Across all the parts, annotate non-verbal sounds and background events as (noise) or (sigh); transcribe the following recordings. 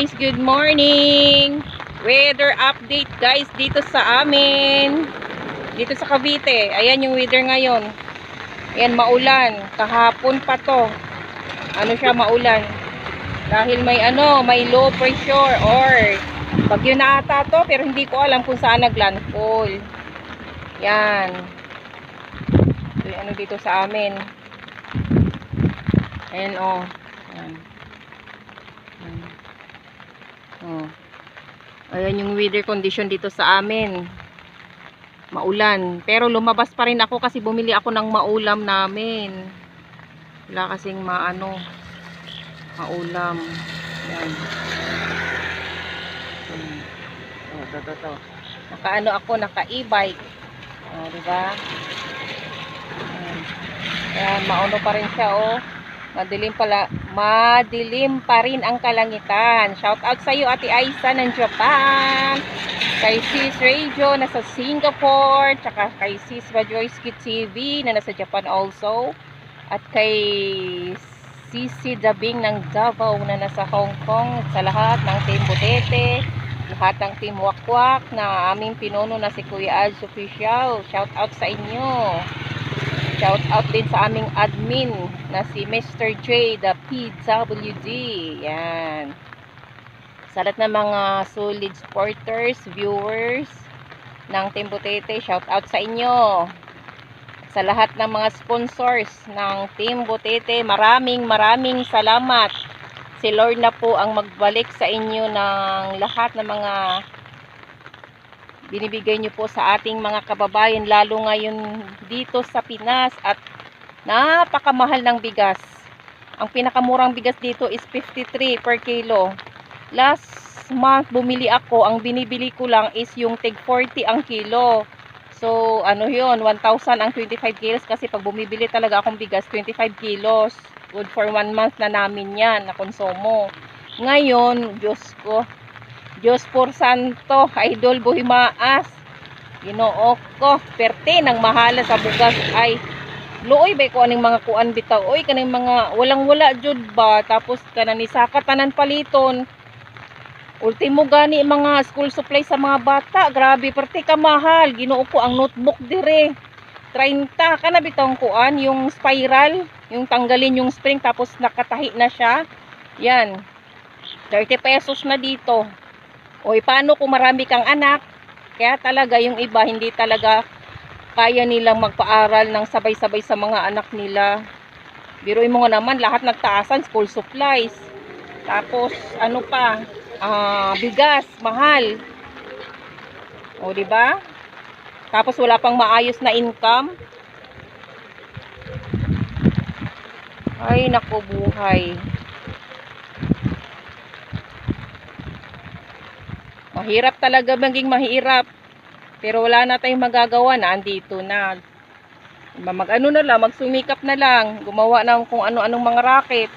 Guys, good morning! Weather update guys dito sa amin. Dito sa Cavite. Ayan yung weather ngayon. Ayan, maulan. Kahapon pa to. Ano siya, maulan. Dahil may ano, may low pressure or bagyo na ata to pero hindi ko alam kung saan naglandfall. Yan. Yung ano dito sa amin. Ayan oh. Ayan. Ayan. Oh. Ayan yung weather condition dito sa amin. Maulan. Pero lumabas pa rin ako kasi bumili ako ng maulam namin. Wala kasing maano. Maulam. Yan. Hmm. Oh, to, to, to. Nakaano ako, naka e-bike. Oh, diba? Ayan. Ayan, mauno pa rin siya, oh. Madilim pala, madilim pa rin ang kalangitan. Shout out sa iyo Ate Aisa ng Japan. Kay Sis Radio nasa Singapore, tsaka kay Sis Bajoyski TV na nasa Japan also. At kay Sisi Dabing ng Davao na nasa Hong Kong. Sa lahat ng Team Butete, lahat ng Team Wakwak na aming pinuno na si Kuya Ads Official. Shout out sa inyo. Shout out din sa aming admin na si Mr. J, the PWD. Yan. Sa lahat ng mga solid supporters, viewers ng Team Butete, shout out sa inyo. Sa lahat ng mga sponsors ng Team Butete, maraming maraming salamat. Si Lord na po ang magbalik sa inyo ng lahat ng mga binibigay niyo po sa ating mga kababayan lalo ngayon dito sa Pinas at napakamahal ng bigas. Ang pinakamurang bigas dito is 53 per kilo. Last month bumili ako, ang binibili ko lang is yung tig 40 ang kilo. So ano yun, 1,000 ang 25 kilos kasi pag bumibili talaga akong bigas 25 kilos. Good for one month na namin yan na konsumo. Ngayon, Diyos ko, Diyos por santo, idol buhimaas. Ginoo ko, perte ng mahala sa bugas ay luoy ba ko aning mga kuan bitaw oy kaning mga walang wala jud ba tapos kanan ni saka tanan paliton ultimo gani mga school supply sa mga bata. Grabe perte ka mahal. Ginoo ko ang notebook dire. 30 kana bitaw ang kuan yung spiral yung tanggalin yung spring tapos nakatahi na siya. Yan. 30 pesos na dito. Oy, paano kung marami kang anak? Kaya talaga yung iba hindi talaga kaya nilang magpaaral ng sabay-sabay sa mga anak nila. Biruin mo nga naman, lahat nagtaasan, school supplies. Tapos, ano pa, ah, bigas, mahal. O, di ba? Tapos wala pang maayos na income. Ay, nako buhay. Mahirap talaga maging mahirap. Pero wala na tayong magagawa na andito na. Mag ano na lang, magsumikap na lang, gumawa ng kung ano-anong mga racket.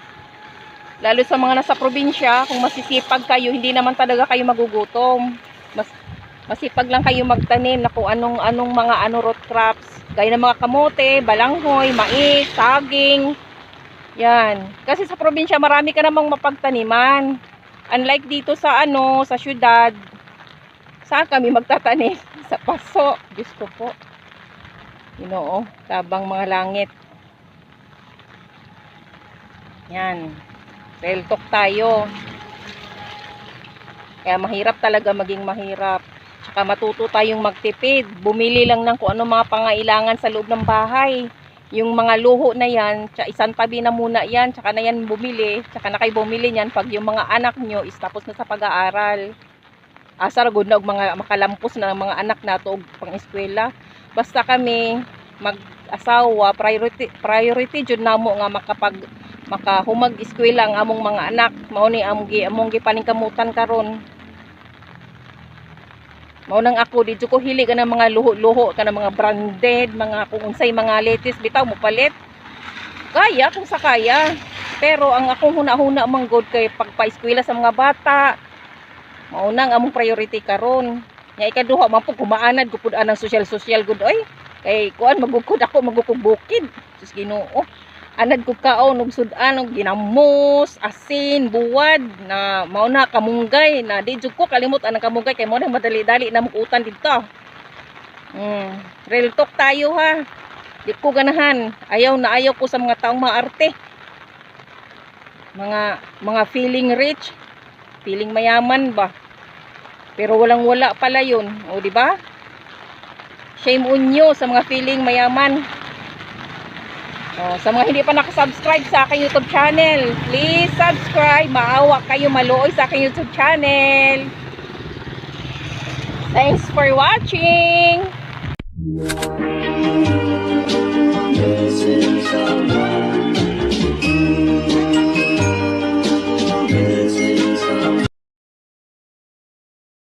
Lalo sa mga nasa probinsya, kung masisipag kayo, hindi naman talaga kayo magugutom. Mas masipag lang kayo magtanim na kung anong-anong mga ano root crops. Gaya ng mga kamote, balanghoy, mais, saging. Yan. Kasi sa probinsya, marami ka namang mapagtaniman. Unlike dito sa ano, sa syudad, saan kami magtatanim? (laughs) Sa paso. Diyos ko po. Ginoo, tabang mga langit. Yan. Real talk tayo. Kaya mahirap talaga maging mahirap. Tsaka matuto tayong magtipid. Bumili lang ng kung ano mga pangailangan sa loob ng bahay. Yung mga luho na yan, tsaka isang tabi na muna yan, tsaka na yan bumili, tsaka na kayo bumili niyan pag yung mga anak nyo is tapos na sa pag-aaral. Asar good na mga makalampos na ng mga anak nato og pang-eskwela. Basta kami mag-asawa, priority priority jud namo nga makapag makahumag eskwela ang among mga anak. Mao ni among gi among gipaningkamutan karon. Mao nang ako dito ko hili ka mga luho-luho ka mga branded, mga kung unsay mga latest bitaw mo palit. Kaya kung sa kaya. Pero ang akong huna-huna man god kay pagpa-eskwela sa mga bata. Mao na ang among priority karon. Nya ikaduha man po kumaanad ko pud anang social-social good oy. Kay kuan magukod ako magukog bukid. Sus Ginoo. Anad ko kaon og sudan og ginamos, asin, buwad na mao na kamunggay na di jud ko kalimot anang kamunggay kay mao na madali-dali na mukutan dito. Mm, real talk tayo ha. Di ko ganahan. Ayaw na ayaw ko sa mga taong maarte. Mga mga feeling rich, feeling mayaman ba. Pero walang wala pala 'yun. O di ba? Shame on you sa mga feeling mayaman. O, sa mga hindi pa nakasubscribe sa aking YouTube channel, please subscribe. Maawa kayo maluoy sa aking YouTube channel. Thanks for watching. This